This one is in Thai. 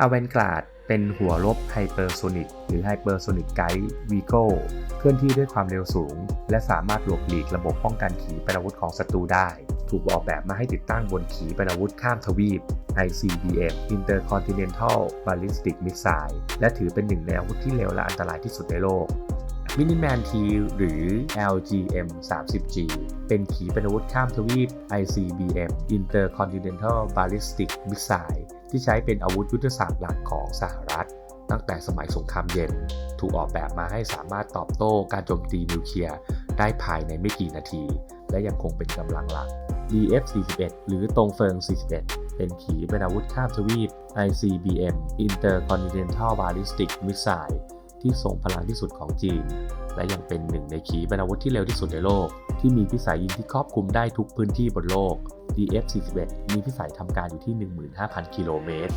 อเวนก a d เป็นหัวรบไฮเปอร์โซนิกหรือไฮเปอร์โซนิกไกด์วีโก้เคลื่อนที่ด้วยความเร็วสูง และสามารถหลบหลีกระบบป้องกันขีปนาวุธของศัตรูได้ ถูกออกแบบมาให้ติดตั้งบนขีปนาวุธข้ามทวีป ICBM Intercontinental Ballistic Missile และถือเป็นหนึ่งในอาวุธที่เร็วและอันตรายที่สุดในโลกมินิแมนทีหรือ LGM 30G เป็นขีปนาวุธข้ามทวีป ICBM Intercontinental Ballistic Missile ที่ใช้เป็นอาวุธยุทธศาสตร์หลักของสหรัฐ ตั้งแต่สมัยสงครามเย็น ถูกออกแบบมาให้สามารถตอบโต้การโจมตีนิวเคลียร์ได้ภายในไม่กี่นาที และยังคงเป็นกำลังหลัก DF-41 หรือตรงเฟิง 41 เป็นขีปนาวุธข้ามทวีป ICBM Intercontinental Ballistic Missile ที่ส่งพลังที่สุดของจีน และยังเป็นหนึ่งในขีปนาวุธที่เร็วที่สุดในโลก ที่มีพิสัยยิงที่ครอบคลุมได้ทุกพื้นที่บนโลก DF-41 มีพิสัยทำการอยู่ที่ 15,000 กิโลเมตร